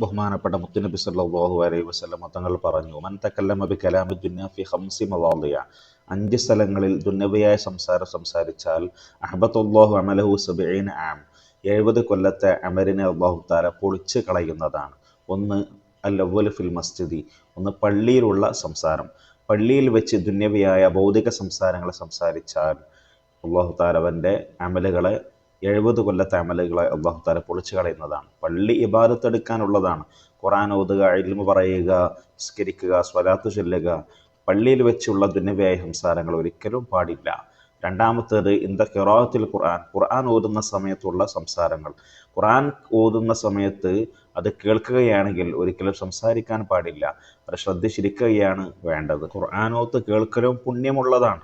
ബഹുമാനപ്പെട്ട മുത്തുനബി സല്ലാഹു അലൈഹി വസല്ലം തങ്ങൾ പറഞ്ഞു മൻ തക്കല്ലമബി കലാമി ദുന്യാഫി ഹംസി ഖംസി മവാദിയ അഞ്ച് സ്ഥലങ്ങളിൽ ദുന്നവിയായ സംസാരം സംസാരിച്ചാൽ അഹബത്തുല്ലാഹു അമലഹു സബീന ആം. എഴുപത് കൊല്ലത്തെ അമരിനെ അള്ളാഹു താല പൊളിച്ച് കളയുന്നതാണ്. ഒന്ന് അൽ അവ്വൽ ഫിൽ മസ്ജിദി. ഒന്ന് പള്ളിയിലുള്ള സംസാരം. പള്ളിയിൽ വെച്ച് ദുന്യവിയായ ഭൗതിക സംസാരങ്ങൾ സംസാരിച്ചാൽ അള്ളാഹു താലവന്റെ അമലുകളെ എഴുപത് കൊല്ലത്തെ അമലുകളെ അള്ളാഹു താല പൊളിച്ചു കളയുന്നതാണ്. പള്ളി ഇബാദത്തെടുക്കാനുള്ളതാണ്. ഖുറാൻ ഓതുക ഇൽമു പറയുക നിസ്കരിക്കുക സ്വലാത്തു ചൊല്ലുക പള്ളിയിൽ വെച്ചുള്ള ദുന്യവ്യായ സംസാരങ്ങൾ ഒരിക്കലും പാടില്ല. രണ്ടാമത്തേത് ഇന്ത ഖിറാത്തിൽ ഖുർആൻ. ഖുർആൻ ഓതുന്ന സമയത്തുള്ള സംസാരങ്ങൾ. ഖുർആൻ ഓതുന്ന സമയത്ത് അത് കേൾക്കുകയാണെങ്കിൽ ഒരിക്കലും സംസാരിക്കാൻ പാടില്ല. അത് ശ്രദ്ധിച്ചിരിക്കുകയാണ് വേണ്ടത്. ഖുർആാനോത്ത് കേൾക്കലും പുണ്യമുള്ളതാണ്.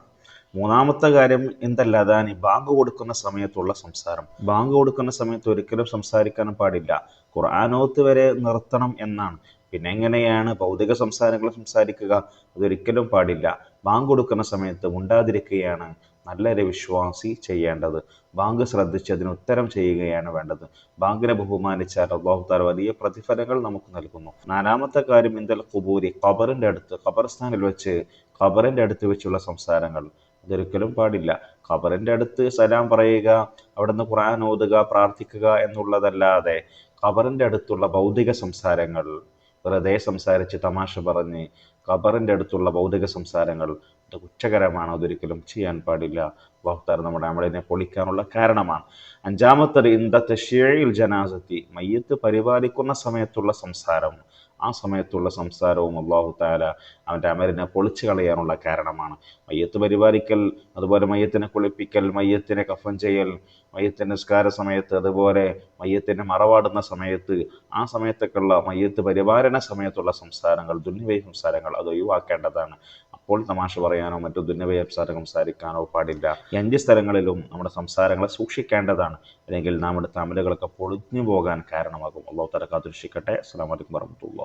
മൂന്നാമത്തെ കാര്യം എന്തല്ല അദാനി ബാങ്ക് കൊടുക്കുന്ന സമയത്തുള്ള സംസാരം. ബാങ്ക് കൊടുക്കുന്ന സമയത്ത് ഒരിക്കലും സംസാരിക്കാൻ പാടില്ല. ഖുർആാനോത്ത് വരെ നിർത്തണം എന്നാണ്. പിന്നെ എങ്ങനെയാണ് ഭൗതിക സംസാരങ്ങൾ സംസാരിക്കുക? അതൊരിക്കലും പാടില്ല. ബാങ്ക് കൊടുക്കുന്ന സമയത്ത് ഉണ്ടാതിരിക്കുകയാണ് നല്ലൊരു വിശ്വാസി ചെയ്യേണ്ടത്. ബാങ്ക് ശ്രദ്ധിച്ച് അതിന് ഉത്തരം ചെയ്യുകയാണ് വേണ്ടത്. ബാങ്കിനെ ബഹുമാനിച്ചാൽ അള്ളാഹുത്താൽ വലിയ പ്രതിഫലങ്ങൾ നമുക്ക് നൽകുന്നു. നാലാമത്തെ കാര്യം ഇന്ത്യൽ കുബൂരി ഖബറിന്റെ അടുത്ത് ഖബർസ്ഥാനിൽ വെച്ച് ഖബറിന്റെ അടുത്ത് വെച്ചുള്ള സംസാരങ്ങൾ. അതൊരിക്കലും പാടില്ല. ഖബറിന്റെ അടുത്ത് സലാം പറയുക അവിടുന്ന് ഖുർആൻ ഓതുക പ്രാർത്ഥിക്കുക എന്നുള്ളതല്ലാതെ ഖബറിന്റെ അടുത്തുള്ള ഭൗതിക സംസാരങ്ങൾ വെറുതെ സംസാരിച്ച് തമാശ പറഞ്ഞ് ഖബറിന്റെ അടുത്തുള്ള ഭൗതിക സംസാരങ്ങൾ അത് കുറ്റകരമാണ്? അതൊരിക്കലും ചെയ്യാൻ പാടില്ല. വാഹ്താർ നമ്മുടെ അമലിനെ പൊളിക്കാനുള്ള കാരണമാണ്. അഞ്ചാമത്തത് ഇന്ദത്തെ ഷേയിൽ ജനാസത്തി മയ്യത്ത് പരിപാലിക്കുന്ന സമയത്തുള്ള സംസാരം. ആ സമയത്തുള്ള സംസാരവും അള്ളാഹു താല അവന്റെ അമലിനെ പൊളിച്ചു കളയാനുള്ള കാരണമാണ്. മയ്യത്ത് പരിപാലിക്കൽ അതുപോലെ മയ്യത്തിനെ കുളിപ്പിക്കൽ മയ്യത്തിനെ കഫൻ ചെയ്യൽ മയ്യത്തിന്റെ നിസ്കാര സമയത്ത് അതുപോലെ മയ്യത്തിനെ മറവാടുന്ന സമയത്ത് ആ സമയത്തൊക്കെയുള്ള മയ്യത്ത് പരിപാലന സമയത്തുള്ള സംസാരങ്ങൾ ദുന്യവയ സംസാരങ്ങൾ അത് ഒഴിവാക്കേണ്ടതാണ്. അപ്പോൾ തമാശ പറയാനോ മറ്റു ദുന്യവയ സംസാരം സംസാരിക്കാനോ പാടില്ല. അഞ്ച് സ്ഥലങ്ങളിലും നമ്മുടെ സംസാരങ്ങളെ സൂക്ഷിക്കേണ്ടതാണ്. അല്ലെങ്കിൽ നമ്മുടെ തമിഴുകളൊക്കെ പൊളിഞ്ഞു പോകാൻ കാരണമാകും. അള്ളാഹു തല കാത്തുരക്ഷിക്കട്ടെ. അസ്സാം വലൈക്കും വർഹമത്തുള്ള